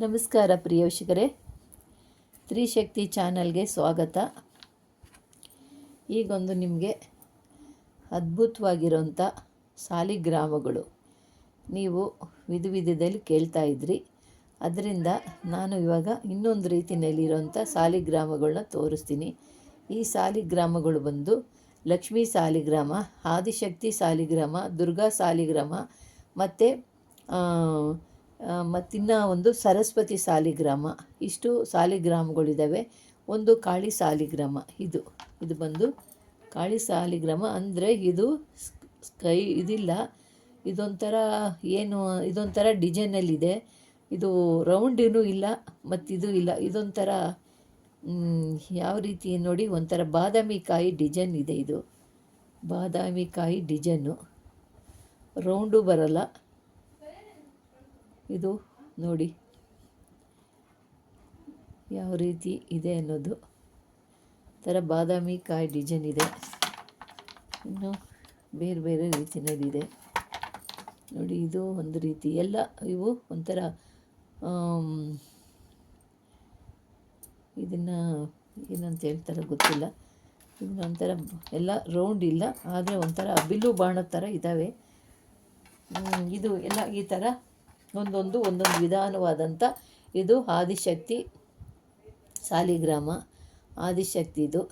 ನಮಸ್ಕಾರ ಪ್ರಿಯ ವೀಕ್ಷಕರೇ. ತ್ರಿಶಕ್ತಿ ಚಾನಲ್ಗೆ ಸ್ವಾಗತ. ಈಗೊಂದು ನಿಮಗೆ ಅದ್ಭುತವಾಗಿರೋಂಥ ಸಾಲಿಗ್ರಾಮಗಳು ನೀವು ವಿಧ ವಿಧದಲ್ಲಿ ಕೇಳ್ತಾ ಇದ್ರಿ. ಅದರಿಂದ ನಾನು ಇವಾಗ ಇನ್ನೊಂದು ರೀತಿಯಲ್ಲಿರೋಂಥ ಸಾಲಿಗ್ರಾಮಗಳನ್ನ ತೋರಿಸ್ತೀನಿ. ಈ ಸಾಲಿಗ್ರಾಮಗಳು ಬಂದು ಲಕ್ಷ್ಮೀ ಸಾಲಿಗ್ರಾಮ, ಆದಿಶಕ್ತಿ ಸಾಲಿಗ್ರಾಮ, ದುರ್ಗಾ ಸಾಲಿಗ್ರಾಮ ಮತ್ತು ಮತ್ತಿನ್ನ ಒಂದು ಸರಸ್ವತಿ ಸಾಲಿಗ್ರಾಮ. ಇಷ್ಟು ಸಾಲಿಗ್ರಾಮಗಳಿದ್ದಾವೆ ಒಂದು ಕಾಳಿ ಸಾಲಿಗ್ರಾಮ. ಇದು ಇದು ಬಂದು ಕಾಳಿ ಸಾಲಿಗ್ರಾಮ ಅಂದರೆ ಇದು ಕೈ ಇದಿಲ್ಲ. ಇದೊಂಥರ ಏನು, ಇದೊಂಥರ ಡಿಸೈನಲ್ಲಿದೆ. ಇದು ರೌಂಡಿನೂ ಇಲ್ಲ, ಮತ್ತಿದು ಇಲ್ಲ. ಇದೊಂಥರ ಯಾವ ರೀತಿ ನೋಡಿ, ಒಂಥರ ಬಾದಾಮಿ ಕಾಯಿ ಡಿಸೈನ್ ಇದೆ ಇದು. ಬಾದಾಮಿ ಕಾಯಿ ಡಿಸೈನು. ರೌಂಡು ಬರಲ್ಲ. ಇದು ನೋಡಿ. ಯಾವ ರೀತಿ ಇದೆ ಅನ್ನೋದು. ಥರ ಬಾದಾಮಿ ಕಾಯಿ ಡಿಸೈನ್ ಇದೆ. ಇನ್ನು ಬೇರೆ ಬೇರೆ ರೀತಿಯಲ್ಲಿದೆ ನೋಡಿ, ಇದು ಒಂದು ರೀತಿ. ಎಲ್ಲ ಇವು ಒಂಥರ ಇದನ್ನು ಏನಂತ ಹೇಳ್ತಾರೆ ಗೊತ್ತಿಲ್ಲ. ಇದನ್ನ ಒಂಥರ ಎಲ್ಲ ರೌಂಡ್ ಇಲ್ಲ, ಆದರೆ ಒಂಥರ ಬಿಲ್ಲು ಬಾಣದ ಥರ ಇದ್ದಾವೆ ಇದು ಎಲ್ಲ ಈ ಥರ ಒಂದೊಂದು ಒಂದೊಂದು ವಿಧಾನವಾದಂಥ ಇದು ಆದಿಶಕ್ತಿ ಸಾಲಿಗ್ರಾಮ. ಆದಿಶಕ್ತಿದು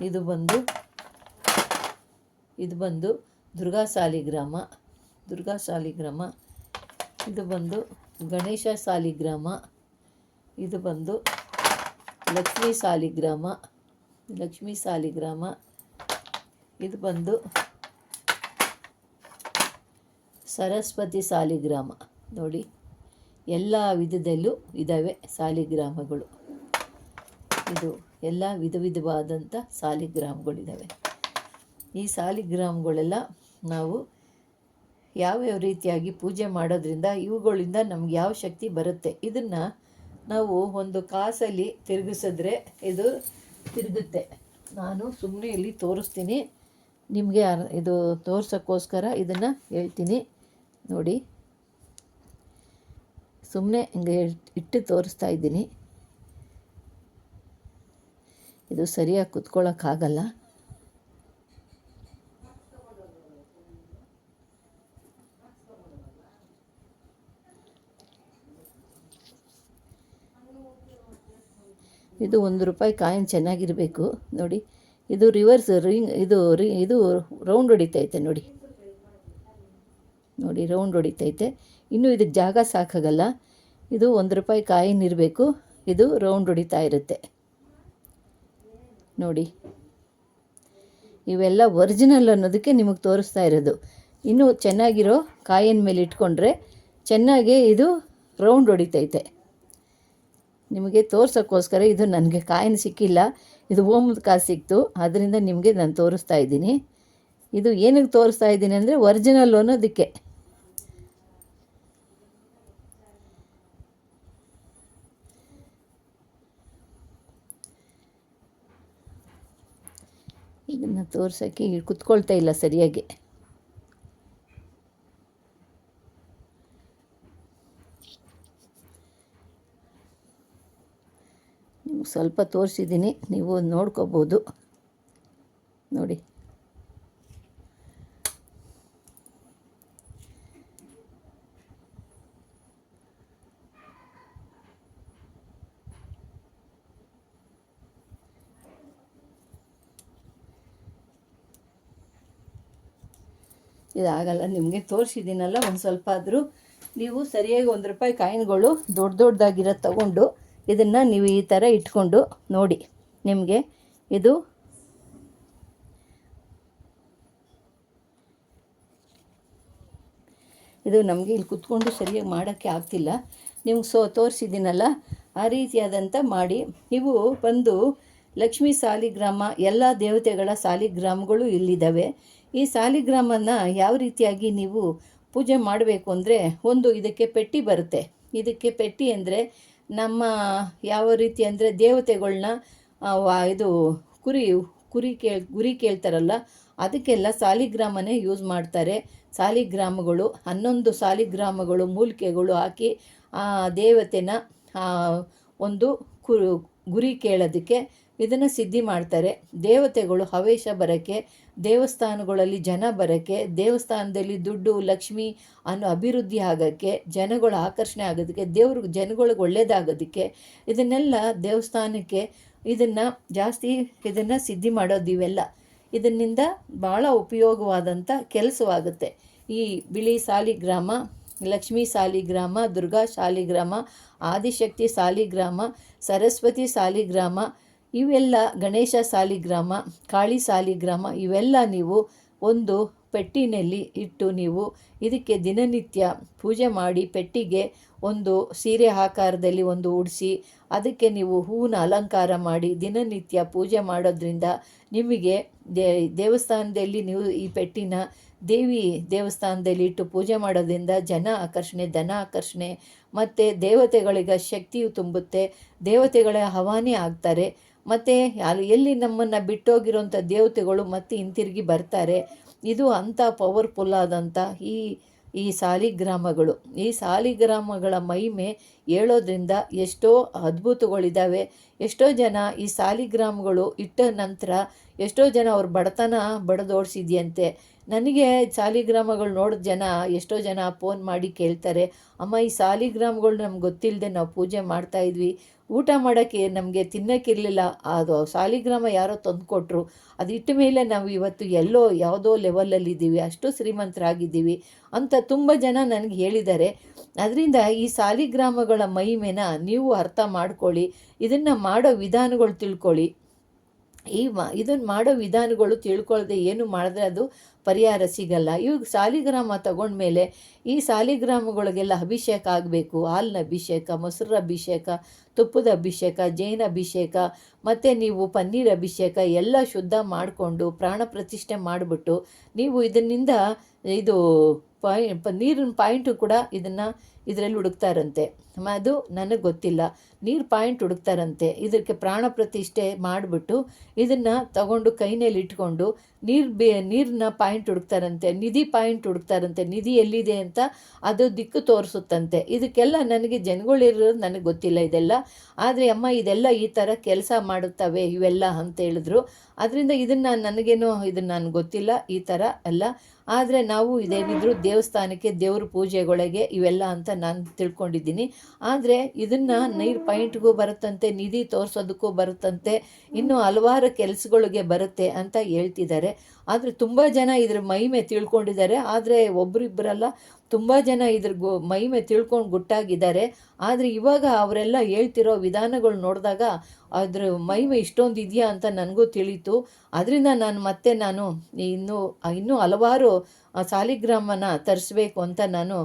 ಇದು ಬಂದು ಇದು ಬಂದು ದುರ್ಗಾ ಸಾಲಿಗ್ರಾಮ. ದುರ್ಗಾ ಸಾಲಿಗ್ರಾಮ. ಇದು ಬಂದು ಗಣೇಶ ಸಾಲಿಗ್ರಾಮ. ಇದು ಬಂದು ಲಕ್ಷ್ಮೀ ಸಾಲಿಗ್ರಾಮ. ಲಕ್ಷ್ಮೀ ಸಾಲಿಗ್ರಾಮ. ಇದು ಬಂದು ಸರಸ್ವತಿ ಸಾಲಿಗ್ರಾಮ. ನೋಡಿ, ಎಲ್ಲ ವಿಧದಲ್ಲೂ ಇದ್ದಾವೆ ಸಾಲಿಗ್ರಾಮಗಳು. ಇದು ಎಲ್ಲ ವಿಧ ವಿಧವಾದಂಥ ಸಾಲಿಗ್ರಾಮಗಳಿದ್ದಾವೆ ಈ ಸಾಲಿಗ್ರಾಮಗಳೆಲ್ಲ ನಾವು ಯಾವ್ಯಾವ ರೀತಿಯಾಗಿ ಪೂಜೆ ಮಾಡೋದ್ರಿಂದ ಇವುಗಳಿಂದ ನಮ್ಗೆ ಯಾವ ಶಕ್ತಿ ಬರುತ್ತೆ, ಇದನ್ನು ನಾವು ಒಂದು ಕಾಸಲ್ಲಿ ತಿರುಗಿಸಿದ್ರೆ ಇದು ತಿರುಗುತ್ತೆ. ನಾನು ಸುಮ್ಮನೆ ಇಲ್ಲಿ ತೋರಿಸ್ತೀನಿ. ನಿಮಗೆ ಇದು ತೋರ್ಸೋಕ್ಕೋಸ್ಕರ ಇದನ್ನು ಹೇಳ್ತೀನಿ. ನೋಡಿ. ಸುಮ್ಮನೆ ಹಿಂಗೆ ಇಟ್ಟು ತೋರಿಸ್ತಾ ಇದ್ದೀನಿ. ಇದು ಸರಿಯಾಗಿ ಕುತ್ಕೊಳ್ಳೋಕ್ಕಾಗಲ್ಲ ಇದು ಒಂದು ರೂಪಾಯಿ ಕಾಯಿನ್ ಚೆನ್ನಾಗಿರಬೇಕು. ನೋಡಿ, ಇದು ರಿವರ್ಸ್ ರಿಂಗ್, ಇದು ರಿ, ಇದು ರೌಂಡ್ ಹೊಡಿತೈತೆ ನೋಡಿ. ನೋಡಿ ರೌಂಡ್ ಹೊಡಿತೈತೆ. ಇನ್ನು ಇದಕ್ಕೆ ಜಾಗ ಸಾಕಾಗಲ್ಲ. ಇದು ಒಂದು ರೂಪಾಯಿ ಕಾಯಿನ್ ಇರಬೇಕು ಇದು ರೌಂಡ್ ಹೊಡಿತಾ ಇರುತ್ತೆ. ನೋಡಿ. ಇವೆಲ್ಲ ಒರಿಜಿನಲ್ ಅನ್ನೋದಕ್ಕೆ ನಿಮಗೆ ತೋರಿಸ್ತಾ ಇರೋದು. ಇನ್ನೂ ಚೆನ್ನಾಗಿರೋ ಕಾಯಿನ ಮೇಲೆ ಇಟ್ಕೊಂಡ್ರೆ ಚೆನ್ನಾಗೇ ಇದು ರೌಂಡ್ ಹೊಡಿತೈತೆ. ನಿಮಗೆ ತೋರ್ಸೋಕ್ಕೋಸ್ಕರ ಇದು ನನಗೆ ಕಾಯಿನ್ ಸಿಕ್ಕಿಲ್ಲ. ಇದು ಓಮದ ಕಾಸು ಸಿಕ್ತು. ಅದರಿಂದ ನಿಮಗೆ ನಾನು ತೋರಿಸ್ತಾ ಇದ್ದೀನಿ. ಇದು ಏನಕ್ಕೆ ತೋರಿಸ್ತಾ ಇದ್ದೀನಿ ಅಂದರೆ ಒರಿಜಿನಲ್ ಅನ್ನೋದಕ್ಕೆ. ಇದನ್ನು ತೋರ್ಸೋಕ್ಕೆ ಕುತ್ಕೊಳ್ತಾ ಇಲ್ಲ ಸರಿಯಾಗಿ. ಸ್ವಲ್ಪ ತೋರಿಸಿದ್ದೀನಿ ನೀವು ನೋಡ್ಕೋಬೋದು ನೋಡಿ ಇದಾಗಲ್ಲ, ನಿಮಗೆ ತೋರಿಸಿದ್ದೀನಲ್ಲ, ಒಂದು ಸ್ವಲ್ಪ ಆದರೂ. ನೀವು ಸರಿಯಾಗಿ ಒಂದು ರೂಪಾಯಿ ಕಾಯಿನ್ಗಳು ದೊಡ್ಡ ದೊಡ್ಡದಾಗಿರೋ ತಗೊಂಡು ಇದನ್ನು ನೀವು ಈ ಥರ ಇಟ್ಕೊಂಡು ನೋಡಿ. ನಿಮಗೆ ಇದು ಇದು ನಮಗೆ ಇಲ್ಲಿ ಕುತ್ಕೊಂಡು ಸರಿಯಾಗಿ ಮಾಡೋಕ್ಕೆ ಆಗ್ತಿಲ್ಲ. ನಿಮ್ಗೆ ಸೊ ತೋರಿಸಿದ್ದೀನಲ್ಲ, ಆ ರೀತಿಯಾದಂಥ ಮಾಡಿ. ನೀವು ಬಂದು ಲಕ್ಷ್ಮೀ ಸಾಲಿಗ್ರಾಮ, ಎಲ್ಲ ದೇವತೆಗಳ ಸಾಲಿಗ್ರಾಮಗಳು ಇಲ್ಲಿದ್ದಾವೆ. ಈ ಸಾಲಿಗ್ರಾಮನ ಯಾವ ರೀತಿಯಾಗಿ ನೀವು ಪೂಜೆ ಮಾಡಬೇಕು ಅಂದರೆ ಒಂದು ಇದಕ್ಕೆ ಪೆಟ್ಟಿ ಬರುತ್ತೆ. ಇದಕ್ಕೆ ಪೆಟ್ಟಿ ಅಂದರೆ ನಮ್ಮ ಯಾವ ರೀತಿ ಅಂದರೆ ದೇವತೆಗಳನ್ನ ಇದು ಕುರಿ ಕುರಿ ಕೇಳ್, ಗುರಿ ಕೇಳ್ತಾರಲ್ಲ, ಅದಕ್ಕೆಲ್ಲ ಸಾಲಿಗ್ರಾಮನೇ ಯೂಸ್ ಮಾಡ್ತಾರೆ. ಸಾಲಿಗ್ರಾಮಗಳು, ಹನ್ನೊಂದು ಸಾಲಿಗ್ರಾಮಗಳು, ಮೂಲಿಕೆಗಳು ಹಾಕಿ, ಆ, ದೇವತೆನ ಒಂದು ಕು ಗುರಿ ಕೇಳೋದಕ್ಕೆ ಇದನ್ನು ಸಿದ್ಧಿ ಮಾಡ್ತಾರೆ. ದೇವತೆಗಳು ಹವೇಶ ಬರೋಕ್ಕೆ ದೇವಸ್ಥಾನಗಳಲ್ಲಿ ಜನ ಬರೋಕ್ಕೆ ದೇವಸ್ಥಾನದಲ್ಲಿ ದುಡ್ಡು, ಲಕ್ಷ್ಮಿ ಅನ್ನೋ ಅಭಿವೃದ್ಧಿ ಆಗೋಕ್ಕೆ, ಜನಗಳ ಆಕರ್ಷಣೆ ಆಗೋದಕ್ಕೆ ದೇವ್ರಿಗೆ ಜನಗಳಿಗೆ ಒಳ್ಳೇದಾಗೋದಕ್ಕೆ ಇದನ್ನೆಲ್ಲ ದೇವಸ್ಥಾನಕ್ಕೆ ಇದನ್ನು ಜಾಸ್ತಿ ಇದನ್ನು ಸಿದ್ಧಿ ಮಾಡೋದು ಇವೆಲ್ಲ. ಇದರಿಂದ ಭಾಳ ಉಪಯೋಗವಾದಂಥ ಕೆಲಸವಾಗುತ್ತೆ. ಈ ಬಿಳಿ ಸಾಲಿಗ್ರಾಮ, ಲಕ್ಷ್ಮೀ ಸಾಲಿಗ್ರಾಮ, ದುರ್ಗಾ ಸಾಲಿಗ್ರಾಮ, ಆದಿಶಕ್ತಿ ಸಾಲಿಗ್ರಾಮ, ಸರಸ್ವತಿ ಸಾಲಿಗ್ರಾಮ ಇವೆಲ್ಲ ಗಣೇಶ ಸಾಲಿಗ್ರಾಮ, ಕಾಳಿ ಸಾಲಿಗ್ರಾಮ, ಇವೆಲ್ಲ ನೀವು ಒಂದು ಪೆಟ್ಟಿನಲ್ಲಿ ಇಟ್ಟು ನೀವು ಇದಕ್ಕೆ ದಿನನಿತ್ಯ ಪೂಜೆ ಮಾಡಿ ಪೆಟ್ಟಿಗೆ ಒಂದು ಸೀರೆ ಆಕಾರದಲ್ಲಿ ಒಂದು ಉಡಿಸಿ, ಅದಕ್ಕೆ ನೀವು ಹೂವಿನ ಅಲಂಕಾರ ಮಾಡಿ ದಿನನಿತ್ಯ ಪೂಜೆ ಮಾಡೋದ್ರಿಂದ ನಿಮಗೆ ದೇ, ದೇವಸ್ಥಾನದಲ್ಲಿ ನೀವು ಈ ಪೆಟ್ಟಿನ ದೇವಿ ದೇವಸ್ಥಾನದಲ್ಲಿ ಇಟ್ಟು ಪೂಜೆ ಮಾಡೋದ್ರಿಂದ ಜನ ಆಕರ್ಷಣೆ, ಧನ ಆಕರ್ಷಣೆ, ಮತ್ತು ದೇವತೆಗಳಿಗೆ ಶಕ್ತಿಯು ತುಂಬುತ್ತೆ, ದೇವತೆಗಳ ಹವಾನೇ ಆಗ್ತಾರೆ. ಮತ್ತು ಅಲ್ಲಿ ಎಲ್ಲಿ ನಮ್ಮನ್ನು ಬಿಟ್ಟೋಗಿರೋಂಥ ದೇವತೆಗಳು ಮತ್ತೆ ಹಿಂತಿರುಗಿ ಬರ್ತಾರೆ. ಇದು ಅಂಥ ಪವರ್ಫುಲ್ ಆದಂಥ ಈ ಈ ಸಾಲಿಗ್ರಾಮಗಳು. ಈ ಸಾಲಿಗ್ರಾಮಗಳ ಮಹಿಮೆ ಹೇಳೋದ್ರಿಂದ ಎಷ್ಟೋ ಅದ್ಭುತಗಳಿದ್ದಾವೆ. ಎಷ್ಟೋ ಜನ ಈ ಸಾಲಿಗ್ರಾಮಗಳು ಇಟ್ಟ ನಂತರ ಎಷ್ಟೋ ಜನ ಅವ್ರ ಬಡತನ ಬಡದೋಡಿಸಿದೆಯಂತೆ. ನನಗೆ ಸಾಲಿಗ್ರಾಮಗಳು ನೋಡಿದ ಜನ ಎಷ್ಟೋ ಜನ ಫೋನ್ ಮಾಡಿ ಕೇಳ್ತಾರೆ, ಅಮ್ಮ, ಈ ಸಾಲಿಗ್ರಾಮಗಳು ನಮ್ಗೆ ಗೊತ್ತಿಲ್ಲದೆ ನಾವು ಪೂಜೆ ಮಾಡ್ತಾ ಇದ್ವಿ. ಊಟ ಮಾಡೋಕ್ಕೆ ನಮಗೆ ತಿನ್ನೋಕ್ಕಿರಲಿಲ್ಲ ಅದು ಸಾಲಿಗ್ರಾಮ ಯಾರೋ ತಂದು ಕೊಟ್ಟರು ಅದು ಇಟ್ಟ ಮೇಲೆ ನಾವು ಇವತ್ತು ಎಲ್ಲೋ ಯಾವುದೋ ಲೆವೆಲಲ್ಲಿದ್ದೀವಿ ಅಷ್ಟು ಶ್ರೀಮಂತರಾಗಿದ್ದೀವಿ ಅಂತ ತುಂಬ ಜನ ನನಗೆ ಹೇಳಿದ್ದಾರೆ. ಅದರಿಂದ ಈ ಸಾಲಿಗ್ರಾಮಗಳ ಮಹಿಮೆನ ನೀವು ಅರ್ಥ ಮಾಡ್ಕೊಳ್ಳಿ, ಇದನ್ನು ಮಾಡೋ ವಿಧಾನಗಳು ತಿಳ್ಕೊಳ್ಳಿ. ಈ ಮಾ ಇದನ್ನು ಮಾಡೋ ವಿಧಾನಗಳು ತಿಳ್ಕೊಳ್ಳದೆ ಏನು ಮಾಡಿದ್ರೆ ಅದು ಪರಿಹಾರ ಸಿಗಲ್ಲ. ಇವಾಗ ಸಾಲಿಗ್ರಾಮ ತಗೊಂಡ್ಮೇಲೆ ಈ ಸಾಲಿಗ್ರಾಮಗಳಿಗೆಲ್ಲ ಅಭಿಷೇಕ ಆಗಬೇಕು. ಹಾಲಿನ ಅಭಿಷೇಕ, ಮೊಸರ ಅಭಿಷೇಕ, ತುಪ್ಪದ ಅಭಿಷೇಕ, ಜೈನ ಅಭಿಷೇಕ, ಮತ್ತು ನೀವು ಪನ್ನೀರ್ ಅಭಿಷೇಕ ಎಲ್ಲ ಶುದ್ಧ ಮಾಡಿಕೊಂಡು ಪ್ರಾಣ ಪ್ರತಿಷ್ಠೆ ಮಾಡಿಬಿಟ್ಟು ನೀವು ಇದನ್ನಿಂದ ಇದು ಪಾಯ್ ಪ ನೀರಿನ ಪಾಯಿಂಟು ಕೂಡ ಇದನ್ನು ಇದರಲ್ಲಿ ಹುಡುಕ್ತಾರಂತೆ. ಅದು ನನಗೆ ಗೊತ್ತಿಲ್ಲ. ನೀರು ಪಾಯಿಂಟ್ ಹುಡುಕ್ತಾರಂತೆ. ಇದಕ್ಕೆ ಪ್ರಾಣ ಪ್ರತಿಷ್ಠೆ ಮಾಡಿಬಿಟ್ಟು ಇದನ್ನು ತಗೊಂಡು ಕೈನಲ್ಲಿ ಇಟ್ಕೊಂಡು ನೀರು ಬೇ ನೀರನ್ನ ಪಾಯಿಂಟ್ ಹುಡುಕ್ತಾರಂತೆ, ನಿಧಿ ಪಾಯಿಂಟ್ ಹುಡುಕ್ತಾರಂತೆ, ನಿಧಿ ಎಲ್ಲಿದೆ ಅಂತ ಅದು ದಿಕ್ಕು ತೋರಿಸುತ್ತಂತೆ. ಇದಕ್ಕೆಲ್ಲ ನನಗೆ ಜನಗಳಿರೋದು ನನಗೆ ಗೊತ್ತಿಲ್ಲ ಇದೆಲ್ಲ. ಆದರೆ ಅಮ್ಮ ಇದೆಲ್ಲ ಈ ಥರ ಕೆಲಸ ಮಾಡುತ್ತವೆ ಇವೆಲ್ಲ ಅಂತ ಹೇಳಿದ್ರು. ಅದರಿಂದ ಇದನ್ನು ನನಗೇನು ಇದನ್ನು ನನಗೆ ಗೊತ್ತಿಲ್ಲ ಈ ಥರ ಎಲ್ಲ ಆದರೆ ನಾವು ಇದೇನಿದ್ರು ದೇವಸ್ಥಾನಕ್ಕೆ ದೇವ್ರ ಪೂಜೆಗಳಿಗೆ ಇವೆಲ್ಲ ಅಂತ ನಾನು ತಿಳ್ಕೊಂಡಿದ್ದೀನಿ. ಆದರೆ ಇದನ್ನು ನೀರು ಪಾಯಿಂಟ್ಗೂ ಬರುತ್ತಂತೆ, ನಿಧಿ ತೋರಿಸೋದಕ್ಕೂ ಬರುತ್ತಂತೆ, ಇನ್ನೂ ಹಲವಾರು ಕೆಲಸಗಳಿಗೆ ಬರುತ್ತೆ ಅಂತ ಹೇಳ್ತಿದ್ದಾರೆ. ಆದರೆ ತುಂಬ ಜನ ಇದ್ರ ಮಹಿಮೆ ತಿಳ್ಕೊಂಡಿದ್ದಾರೆ. ಆದರೆ ಒಬ್ರಿಬ್ಬರಲ್ಲ ತುಂಬ ಜನ ಇದ್ರ ಗು ಮಹಿಮೆ ತಿಳ್ಕೊಂಡು ಗುಟ್ಟಾಗಿದ್ದಾರೆ. ಆದರೆ ಇವಾಗ ಅವರೆಲ್ಲ ಹೇಳ್ತಿರೋ ವಿಧಾನಗಳು ನೋಡಿದಾಗ ಅದ್ರ ಮಹಿಮೆ ಇಷ್ಟೊಂದು ಇದೆಯಾ ಅಂತ ನನಗೂ ತಿಳೀತು. ಅದರಿಂದ ನಾನು ಮತ್ತೆ ನಾನು ಇನ್ನೂ ಇನ್ನೂ ಹಲವಾರು ಸಾಲಿಗ್ರಾಮನ ತರಿಸ್ಬೇಕು ಅಂತ ನಾನು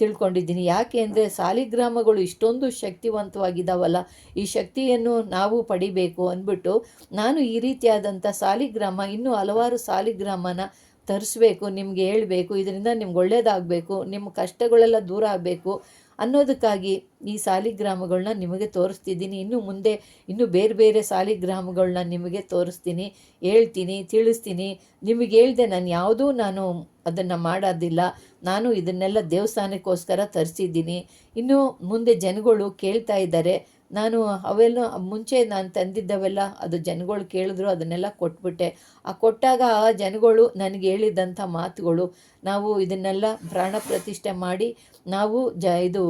ತಿಳ್ಕೊಂಡಿದ್ದೀನಿ. ಯಾಕೆ ಅಂದರೆ ಸಾಲಿಗ್ರಾಮಗಳು ಇಷ್ಟೊಂದು ಶಕ್ತಿವಂತವಾಗಿದ್ದಾವಲ್ಲ ಈ ಶಕ್ತಿಯನ್ನು ನಾವು ಪಡಿಬೇಕು ಅಂದ್ಬಿಟ್ಟು ನಾನು ಈ ರೀತಿಯಾದಂಥ ಸಾಲಿಗ್ರಾಮ, ಇನ್ನೂ ಹಲವಾರು ಸಾಲಿಗ್ರಾಮನ ತರಿಸ್ಬೇಕು, ನಿಮ್ಗೆ ಹೇಳಬೇಕು, ಇದರಿಂದ ನಿಮ್ಗೆ ಒಳ್ಳೇದಾಗಬೇಕು, ನಿಮ್ಮ ಕಷ್ಟಗಳೆಲ್ಲ ದೂರ ಆಗಬೇಕು. ಅನ್ನೋದಕ್ಕಾಗಿ ಈ ಸಾಲಿಗ್ರಾಮಗಳನ್ನ ನಿಮಗೆ ತೋರಿಸ್ತಿದ್ದೀನಿ. ಇನ್ನು ಮುಂದೆ ಇನ್ನೂ ಬೇರೆ ಬೇರೆ ಸಾಲಿಗ್ರಾಮಗಳನ್ನ ನಿಮಗೆ ತೋರಿಸ್ತೀನಿ, ಹೇಳ್ತೀನಿ, ತಿಳಿಸ್ತೀನಿ. ನಿಮಗೆ ಹೇಳ್ದೆ ನಾನು ಯಾವುದೂ ನಾನು ಅದನ್ನು ಮಾಡೋದಿಲ್ಲ. ನಾನು ಇದನ್ನೆಲ್ಲ ದೇವಸ್ಥಾನಕ್ಕೋಸ್ಕರ ತರಿಸಿದ್ದೀನಿ. ಇನ್ನು ಮುಂದೆ ಜನಗಳು ಕೇಳ್ತಾ ಇದ್ದಾರೆ ನಾನು ಅವೆಲ್ಲ ಮುಂಚೆ ನಾನು ತಂದಿದ್ದವೆಲ್ಲ ಅದು ಜನಗಳು ಕೇಳಿದ್ರು, ಅದನ್ನೆಲ್ಲ ಕೊಟ್ಬಿಟ್ಟೆ. ಆ ಕೊಟ್ಟಾಗ ಆ ಜನಗಳು ನನಗೆ ಹೇಳಿದಂಥ ಮಾತುಗಳು, ನಾವು ಇದನ್ನೆಲ್ಲ ಪ್ರಾಣ ಪ್ರತಿಷ್ಠೆ ಮಾಡಿ ನಾವು ಜ ಇದು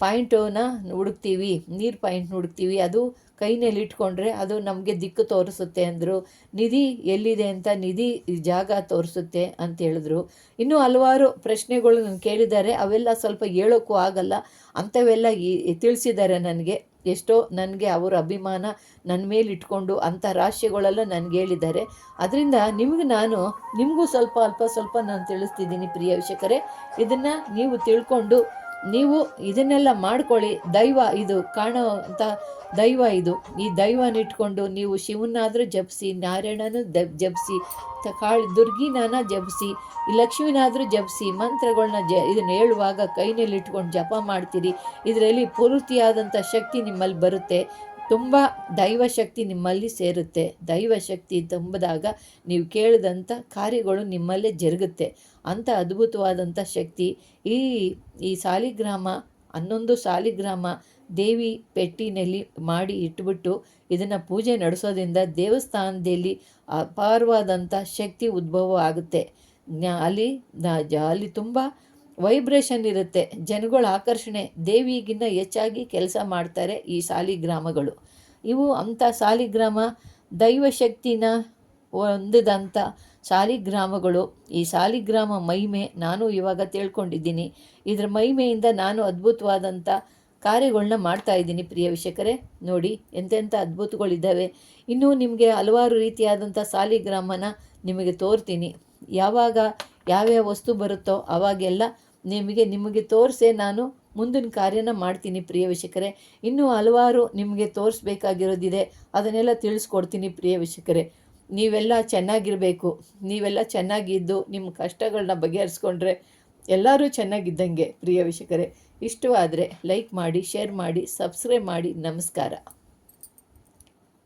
ಪಾಯಿಂಟನ್ನು ಹುಡುಕ್ತೀವಿ, ನೀರು ಪಾಯಿಂಟ್ ಹುಡುಕ್ತೀವಿ, ಅದು ಕೈನಲ್ಲಿ ಇಟ್ಕೊಂಡ್ರೆ ಅದು ನಮಗೆ ದಿಕ್ಕು ತೋರಿಸುತ್ತೆ ಅಂದರು. ನಿಧಿ ಎಲ್ಲಿದೆ ಅಂತ ನಿಧಿ ಜಾಗ ತೋರಿಸುತ್ತೆ ಅಂತ ಹೇಳಿದ್ರು. ಇನ್ನೂ ಹಲವಾರು ಪ್ರಶ್ನೆಗಳು ಕೇಳಿದ್ದಾರೆ, ಅವೆಲ್ಲ ಸ್ವಲ್ಪ ಹೇಳೋಕ್ಕೂ ಆಗಲ್ಲ, ಅಂಥವೆಲ್ಲ ಈ ತಿಳಿಸಿದ್ದಾರೆ ನನಗೆ. ಎಷ್ಟೋ ನನಗೆ ಅವರ ಅಭಿಮಾನ ನನ್ನ ಮೇಲೆ ಇಟ್ಕೊಂಡು ಅಂಥ ರಾಶಿಗಳೆಲ್ಲ ನನಗೆ ಹೇಳಿದ್ದಾರೆ. ಅದರಿಂದ ನಿಮಗೆ ನಾನು, ನಿಮಗೂ ಸ್ವಲ್ಪ ಅಲ್ಪ ಸ್ವಲ್ಪ ನಾನು ತಿಳಿಸ್ತಿದ್ದೀನಿ ಪ್ರಿಯ ವೀಕ್ಷಕರೇ. ಇದನ್ನು ನೀವು ತಿಳ್ಕೊಂಡು ನೀವು ಇದನ್ನೆಲ್ಲ ಮಾಡ್ಕೊಳ್ಳಿ. ದೈವ ಇದು ಕಾಣೋ ದೈವ ಇದು. ಈ ದೈವನ ಇಟ್ಕೊಂಡು ನೀವು ಶಿವನಾದರೂ ಜಪಿಸಿ, ನಾರಾಯಣನೂ ದ ಜಪಿಸಿ ಕಾಳಿ ದುರ್ಗಿನಾನ ಜಪಿಸಿ, ಲಕ್ಷ್ಮಿನಾದರೂ ಜಪಿಸಿ ಮಂತ್ರಗಳನ್ನ ಜ ಇದನ್ನು ಹೇಳುವಾಗ ಕೈನಲ್ಲಿ ಇಟ್ಕೊಂಡು ಜಪ ಮಾಡ್ತೀರಿ. ಇದರಲ್ಲಿ ಪೂರ್ತಿಯಾದಂಥ ಶಕ್ತಿ ನಿಮ್ಮಲ್ಲಿ ಬರುತ್ತೆ. ತುಂಬ ದೈವಶಕ್ತಿ ನಿಮ್ಮಲ್ಲಿ ಸೇರುತ್ತೆ. ದೈವಶಕ್ತಿ ತುಂಬಿದಾಗ ನೀವು ಕೇಳಿದಂಥ ಕಾರ್ಯಗಳು ನಿಮ್ಮಲ್ಲೇ ಜರುಗುತ್ತೆ. ಅಂಥ ಅದ್ಭುತವಾದಂಥ ಶಕ್ತಿ. ಈ ಈ ಸಾಲಿಗ್ರಾಮ, ಹನ್ನೊಂದು ಸಾಲಿಗ್ರಾಮ ದೇವಿ ಪೆಟ್ಟಿನಲ್ಲಿ ಮಾಡಿ ಇಟ್ಬಿಟ್ಟು ಇದನ್ನು ಪೂಜೆ ನಡೆಸೋದ್ರಿಂದ ದೇವಸ್ಥಾನದಲ್ಲಿ ಅಪಾರವಾದಂಥ ಶಕ್ತಿ ಉದ್ಭವ ಆಗುತ್ತೆ. ಅಲ್ಲಿ ಅಲ್ಲಿ ತುಂಬ ವೈಬ್ರೇಷನ್ ಇರುತ್ತೆ. ಜನಗಳ ಆಕರ್ಷಣೆ ದೇವಿಗಿನ್ನ ಹೆಚ್ಚಾಗಿ ಕೆಲಸ ಮಾಡ್ತಾರೆ ಈ ಸಾಲಿಗ್ರಾಮಗಳು. ಇವು ಅಂಥ ಸಾಲಿಗ್ರಾಮ ದೈವಶಕ್ತಿನ ಹೊಂದಿದಂಥ ಸಾಲಿಗ್ರಾಮಗಳು. ಈ ಸಾಲಿಗ್ರಾಮ ಮಹಿಮೆ ನಾನು ಇವಾಗ ತಿಳ್ಕೊಂಡಿದ್ದೀನಿ. ಇದರ ಮಹಿಮೆಯಿಂದ ನಾನು ಅದ್ಭುತವಾದಂಥ ಕಾರ್ಯಗಳನ್ನ ಮಾಡ್ತಾ ಇದ್ದೀನಿ ಪ್ರಿಯ ವೀಕ್ಷಕರೇ. ನೋಡಿ, ಎಂತೆಂಥ ಅದ್ಭುತಗಳಿದ್ದಾವೆ. ಇನ್ನೂ ನಿಮಗೆ ಹಲವಾರು ರೀತಿಯಾದಂಥ ಸಾಲಿಗ್ರಾಮನ ನಿಮಗೆ ತೋರ್ತೀನಿ. ಯಾವಾಗ ಯಾವ್ಯಾವ ವಸ್ತು ಬರುತ್ತೋ ಅವಾಗೆಲ್ಲ ನಿಮಗೆ ನಿಮಗೆ ತೋರಿಸೇ ನಾನು ಮುಂದಿನ ಕಾರ್ಯನ ಮಾಡ್ತೀನಿ ಪ್ರಿಯ ವೀಕ್ಷಕರೇ. ಇನ್ನೂ ಹಲವಾರು ನಿಮಗೆ ತೋರಿಸ್ಬೇಕಾಗಿರೋದಿದೆ. ಅದನ್ನೆಲ್ಲ ತಿಳಿಸ್ಕೊಡ್ತೀನಿ ಪ್ರಿಯ ವೀಕ್ಷಕರೇ. ನೀವೆಲ್ಲ ಚೆನ್ನಾಗಿರಬೇಕು. ನೀವೆಲ್ಲ ಚೆನ್ನಾಗಿದ್ದು ನಿಮ್ಮ ಕಷ್ಟಗಳನ್ನ ಬಗೆಹರಿಸ್ಕೊಂಡ್ರೆ ಎಲ್ಲರೂ ಚೆನ್ನಾಗಿದ್ದಂಗೆ ಪ್ರಿಯ ವೀಕ್ಷಕರೇ. ಇಷ್ಟವಾದರೆ ಲೈಕ್ ಮಾಡಿ, ಶೇರ್ ಮಾಡಿ, ಸಬ್ಸ್ಕ್ರೈಬ್ ಮಾಡಿ. ನಮಸ್ಕಾರ.